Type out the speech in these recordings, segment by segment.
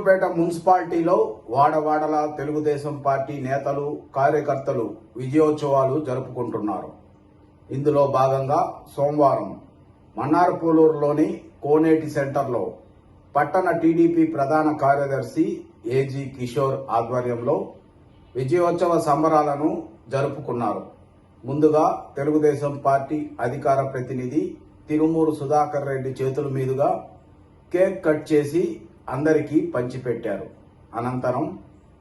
సూలూరుపేట మున్సిపాలిటీలో వాడవాడల తెలుగుదేశం పార్టీ నేతలు కార్యకర్తలు విజయోత్సవాలు జరుపుకుంటున్నారు. ఇందులో భాగంగా సోమవారం మన్నార్పూలూరులోని కోనేటి సెంటర్లో పట్టణ టీడీపీ ప్రధాన కార్యదర్శి ఏజీ కిషోర్ ఆధ్వర్యంలో విజయోత్సవ సంబరాలను జరుపుకున్నారు. ముందుగా తెలుగుదేశం పార్టీ అధికార ప్రతినిధి తిరుమూరు సుధాకర్ రెడ్డి చేతుల మీదుగా కేక్ కట్ చేసి అందరికీ పంచిపెట్టారు. అనంతరం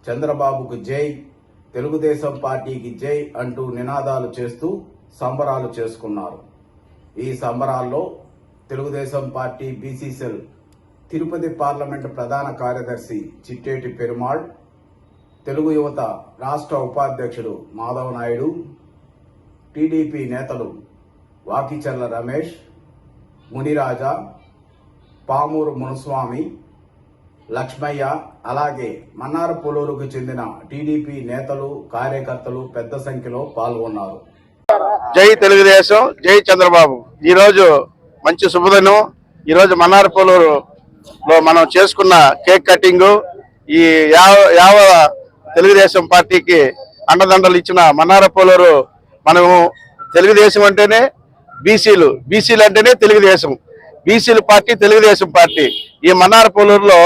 చంద్రబాబుకు జై తెలుగుదేశం పార్టీకి జై అంటూ నినాదాలు చేస్తూ సంబరాలు చేసుకున్నారు. ఈ సంబరాల్లో Telugu Desam party BC cell Tirupati parliament ప్రధాన కార్యదర్శి చిట్టేటి పెరుమాళ్ తెలుగు యువత రాష్ట్ర ఉపాధ్యక్షుడు మాధవ నాయుడు టీడీపీ నేతలు వాకిచర్ల రమేష్ మునిరాజా పామూరు మునుస్వామి లక్ష్మయ్య అలాగే మన్నారపులూరుకు చెందిన టీడీపీ నేతలు కార్యకర్తలు పెద్ద సంఖ్యలో పాల్గొన్నారు. జై తెలుగుదేశం జై చంద్రబాబు. ఈ రోజు మంచి శుభదినం. ఈరోజు మన్నార్ మన్నారపూలూరు లో మనం చేసుకున్న కేక్ కటింగ్ ఈ యావ యావ తెలుగుదేశం పార్టీకి అండదండలు ఇచ్చిన మన్నార పోలూరు మనము తెలుగుదేశం అంటేనే బీసీలు. బీసీలు అంటేనే తెలుగుదేశం. బీసీలు పార్టీ తెలుగుదేశం పార్టీ. ఈ మన్నార పోలూరులో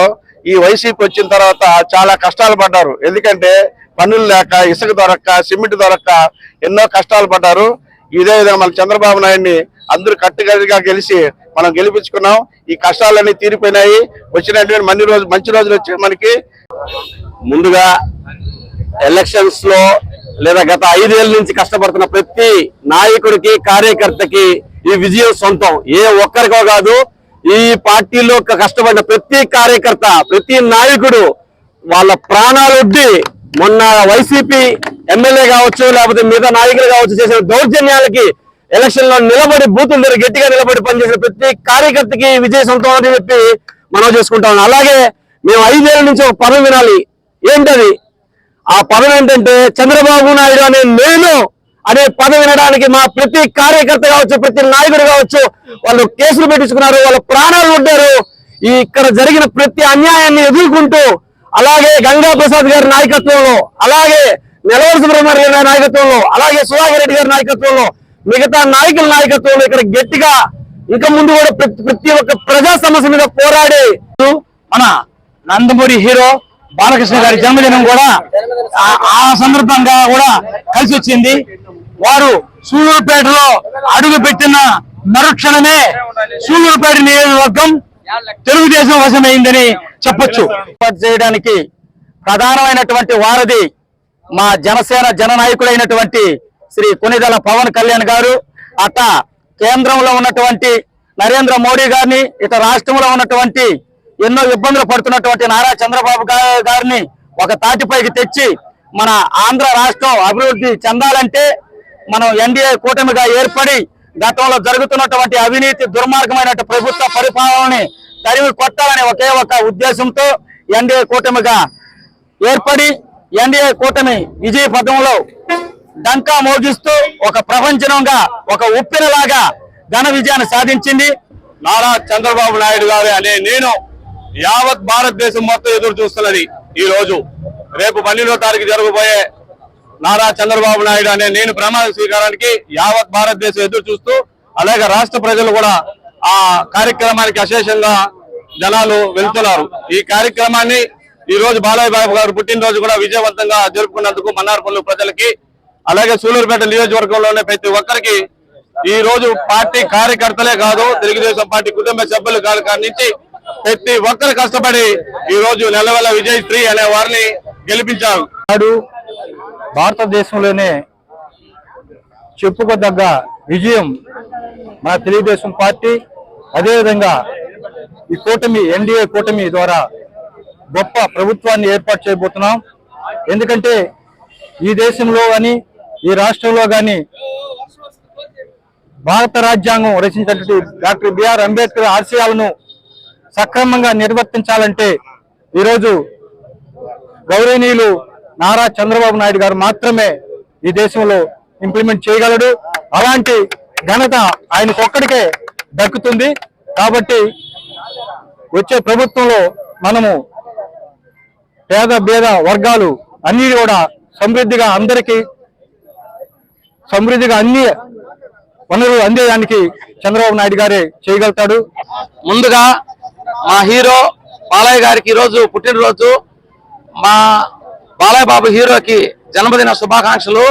ఈ వైసీపీ వచ్చిన తర్వాత చాలా కష్టాలు పడ్డారు. ఎందుకంటే పనులు లేక ఇసుక దొరక్క సిమెంట్ దొరక్క ఎన్నో కష్టాలు పడ్డారు. ఇదే విధంగా మన చంద్రబాబు నాయుడిని అందరూ కట్టుగా గెలిచి మనం గెలిపించుకున్నాం. ఈ కష్టాలన్నీ తీరిపోయినాయి. వచ్చినటువంటి మంచి రోజు మంచి రోజులు వచ్చాయి మనకి. ముందుగా ఎలక్షన్స్లో లేదా గత ఐదేళ్ళ నుంచి కష్టపడుతున్న ప్రతి నాయకుడికి కార్యకర్తకి ఈ విజయం సొంతం. ఏ ఒక్కరికో కాదు ఈ పార్టీలో కష్టపడిన ప్రతి కార్యకర్త ప్రతి నాయకుడు వాళ్ళ ప్రాణాలొడ్డి మొన్న వైసీపీ ఎమ్మెల్యే కావచ్చు లేకపోతే మిగతా నాయకులు కావచ్చు చేసిన దౌర్జన్యాలకి ఎలక్షన్లో నిలబడి బూతుల దగ్గర గట్టిగా నిలబడి పనిచేసిన ప్రతి కార్యకర్తకి విజయ సొంతం అని చెప్పి మనం చేసుకుంటాం అలాగే మేము ఐదేళ్ళ నుంచి ఒక పదం వినాలి. ఏంటది? ఆ పదం ఏంటంటే చంద్రబాబు నాయుడు అనే నేను అనే పదం వినడానికి మా ప్రతి కార్యకర్త కావచ్చు ప్రతి నాయకుడు కావచ్చు వాళ్ళు కేసులు పెట్టించుకున్నారు వాళ్ళ ప్రాణాలు ఉంటారు ఈ ఇక్కడ జరిగిన ప్రతి అన్యాయాన్ని ఎదుర్కొంటూ అలాగే గంగా ప్రసాద్ గారి నాయకత్వంలో అలాగే నెలవర సుబ్రహ్మణ్య గారి నాయకత్వంలో అలాగే సుధాకర్ రెడ్డి గారి నాయకత్వంలో మిగతా నాయకుల నాయకత్వంలో ఇక్కడ గట్టిగా ఇంకా ముందు కూడా ప్రతి ప్రతి ఒక్క ప్రజా సమస్య మీద పోరాడి మన నందమూరి హీరో బాలకృష్ణ గారి జన్మదినం కూడా ఆ సందర్భంగా కూడా కలిసి వచ్చింది. వారు సూళ్ళూరుపేటలో అడుగు పెట్టిన మరుక్షణమే సూళ్ళూరుపేట నియోజకవర్గం తెలుగుదేశం వశమైందని చెప్పొచ్చు. చేయడానికి ప్రధానమైనటువంటి వారధి మా జనసేన జననాయకుడైనటువంటి శ్రీ కొనిదల పవన్ కళ్యాణ్ గారు అట కేంద్రంలో ఉన్నటువంటి నరేంద్ర మోడీ గారిని ఇతర రాష్ట్రంలో ఉన్నటువంటి ఎన్నో ఇబ్బందులు పడుతున్నటువంటి నారా చంద్రబాబు గారిని ఒక తాటిపైకి తెచ్చి మన ఆంధ్ర రాష్ట్రం అభివృద్ధి చెందాలంటే మనం ఎన్డీఏ కూటమిగా ఏర్పడి గతంలో జరుగుతున్నటువంటి అవినీతి దుర్మార్గమైన ప్రభుత్వ పరిపాలనని తరిమి కొట్టాలనే ఒకే ఒక ఉద్దేశంతో ఎన్డీఏ కూటమిగా ఏర్పడి ఎన్డీఏ కూటమి విజయ పదంలో డంకా మోగిస్తూ ఒక ప్రపంచంగా ఒక ఉప్పినలాగా ఘన విజయాన్ని సాధించింది. నారా చంద్రబాబు నాయుడు గారు అనే నేను యావత్ భారతదేశం మొత్తం ఎదురు చూస్తున్నది ఈ రోజు రేపు పన్నెండో తారీఖు జరగబోయే నారా చంద్రబాబు నాయుడు అనే నేను ప్రమాణ స్వీకారానికి యావత్ భారతదేశం ఎదురు చూస్తూ అలాగే రాష్ట్ర ప్రజలు కూడా ఆ కార్యక్రమానికి అశేషంగా జనాలు వెళ్తున్నారు. ఈ కార్యక్రమాన్ని ఈ రోజు బాలయ్య బాబు గారు పుట్టినరోజు కూడా విజయవంతంగా జరుపుకున్నందుకు మన్నార్పల్లి ప్రజలకి అలాగే సూలూరుపేట నియోజకవర్గంలోనే ప్రతి ఒక్కరికి ఈ రోజు పార్టీ కార్యకర్తలే కాదు తెలుగుదేశం పార్టీ కుటుంబ సభ్యులు కాదు నుంచి ప్రతి ఒక్కరు కష్టపడి ఈ రోజు నెలవెల విజయ్ శ్రీ అనే వారిని గెలిపించారు. భారతదేశంలోనే చెప్పుకోదగ్గ విజయం మన తెలుగుదేశం పార్టీ. అదేవిధంగా ఈ కూటమి ఎన్డీఏ కూటమి ద్వారా గొప్ప ప్రభుత్వాన్ని ఏర్పాటు చేయబోతున్నాం. ఎందుకంటే ఈ దేశంలో కానీ ఈ రాష్ట్రంలో కానీ భారత రాజ్యాంగం రచించినటువంటి డాక్టర్ బిఆర్ అంబేద్కర్ ఆశయాలను సక్రమంగా నిర్వర్తించాలంటే ఈరోజు గౌరవనీయులు నారా చంద్రబాబు నాయుడు గారు మాత్రమే ఈ దేశంలో ఇంప్లిమెంట్ చేయగలడు. అలాంటి ఘనత ఆయనకొక్కడికే దక్కుతుంది. కాబట్టి వచ్చే ప్రభుత్వంలో మనము పేద భేద వర్గాలు అన్ని కూడా సమృద్ధిగా అందరికీ సమృద్ధిగా అన్ని వనరులు అందేదానికి చంద్రబాబు నాయుడు గారే చేయగలుగుతాడు. ముందుగా మా హీరో బాలయ్య గారికి ఈరోజు పుట్టినరోజు. మా బాలయ్యబాబు హీరోకి జన్మదిన శుభాకాంక్షలు.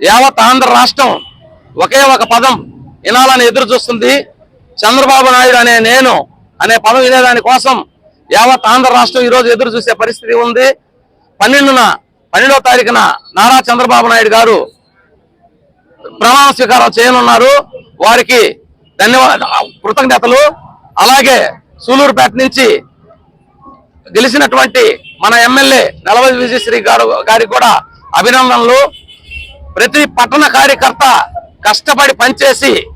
యావత్ ఆంధ్ర రాష్ట్రం ఒకే ఒక పదం వినాలని ఎదురు చూస్తుంది. చంద్రబాబు నాయుడు అనే నేను అనే పదం వినేదాని కోసం యావత్ ఆంధ్ర రాష్ట్రం ఈ రోజు ఎదురు చూసే పరిస్థితి ఉంది. పన్నెండున పన్నెండవ తారీఖున నారా చంద్రబాబు నాయుడు గారు ప్రమాణ స్వీకారం చేయనున్నారు. వారికి ధన్యవాద కృతజ్ఞతలు. అలాగే సూలూరుపేట నుంచి గెలిచినటువంటి మన ఎమ్మెల్యే నలవది విజయశ్రీ గారు గారికి కూడా అభినందనలు. ప్రతి పట్టణ కార్యకర్త కష్టపడి పనిచేసి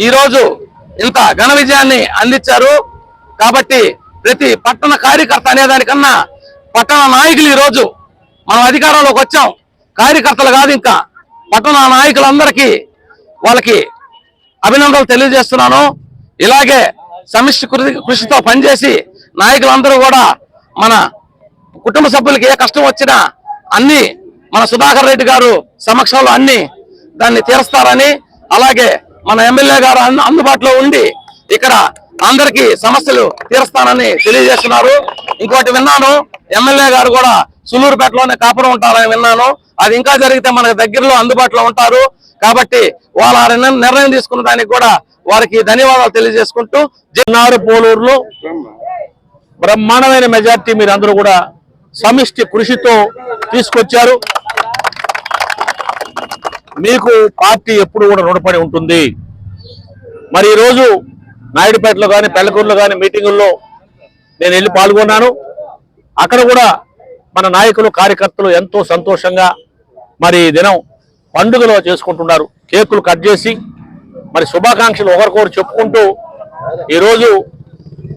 ఈరోజు ఇంత ఘన విజయాన్ని అందించారు. కాబట్టి ప్రతి పట్టణ కార్యకర్త అనేదానికన్నా పట్టణ నాయకులు ఈరోజు మనం అధికారంలోకి వచ్చాం. కార్యకర్తలు కాదు ఇంకా పట్టణ నాయకులందరికీ వాళ్ళకి అభినందనలు తెలియజేస్తున్నాను. ఇలాగే సమిష్టి కృషి- కృషితో పనిచేసి నాయకులందరూ కూడా మన కుటుంబ సభ్యులకి ఏ కష్టం వచ్చినా అన్ని మన సుధాకర్ రెడ్డి గారు సమక్షంలో అన్ని దాన్ని తీరుస్తారని అలాగే మన ఎమ్మెల్యే గారు అందుబాటులో ఉండి ఇక్కడ అందరికీ సమస్యలు తీరుస్తానని తెలియజేస్తున్నారు. ఇంకోటి విన్నాను ఎమ్మెల్యే గారు కూడా సులూరుపేటలోనే కాపురం ఉంటారని విన్నాను. అది ఇంకా జరిగితే మనకు దగ్గరలో అందుబాటులో ఉంటారు. కాబట్టి వాళ్ళ నిర్ణయం- తీసుకున్న దానికి కూడా వారికి ధన్యవాదాలు తెలియజేసుకుంటూ జిన్నారు పోలూరులో బ్రహ్మాండమైన మెజార్టీ మీరు అందరూ కూడా సమిష్టి కృషితో తీసుకొచ్చారు. మీకు పార్టీ ఎప్పుడు కూడా రుణపడి ఉంటుంది. మరి ఈరోజు నాయుడుపేటలో కానీ పెళ్ళకూరులో కానీ మీటింగుల్లో నేను వెళ్ళి పాల్గొన్నాను. అక్కడ కూడా మన నాయకులు కార్యకర్తలు ఎంతో సంతోషంగా మరి ఈ దినం పండుగలో చేసుకుంటున్నారు. కేకులు కట్ చేసి మరి శుభాకాంక్షలు ఒకరికొకరు చెప్పుకుంటూ ఈరోజు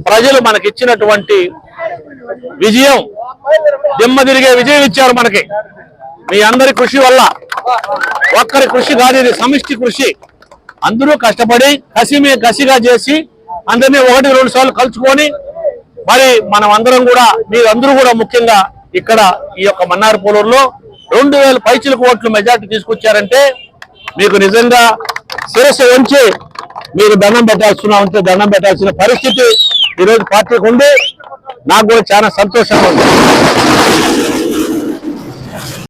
ప్రజలు మనకిచ్చినటువంటి విజయం దిమ్మ తిరిగే విజయం ఇచ్చారు మనకి. మీ అందరి కృషి వల్ల ఒక్కరి కృషి కాదు ఇది సమిష్టి కృషి. అందరూ కష్టపడి కసిమే కసిగా చేసి అందరినీ ఒకటి రెండు సార్లు కలుసుకొని మరి మనం అందరం కూడా మీరందరూ కూడా ముఖ్యంగా ఇక్కడ ఈ యొక్క మన్నారు పోలూరులో రెండు వేల పైచిలకు ఓట్లు మెజార్టీ తీసుకొచ్చారంటే మీకు నిజంగా శిరస్సు ఉంచి మీరు దండం పెట్టాల్సిన ఉంటే దండం పెట్టాల్సిన పరిస్థితి ఈరోజు పార్టీకి ఉంది నాకు కూడా చాలా సంతోషంగా ఉంది.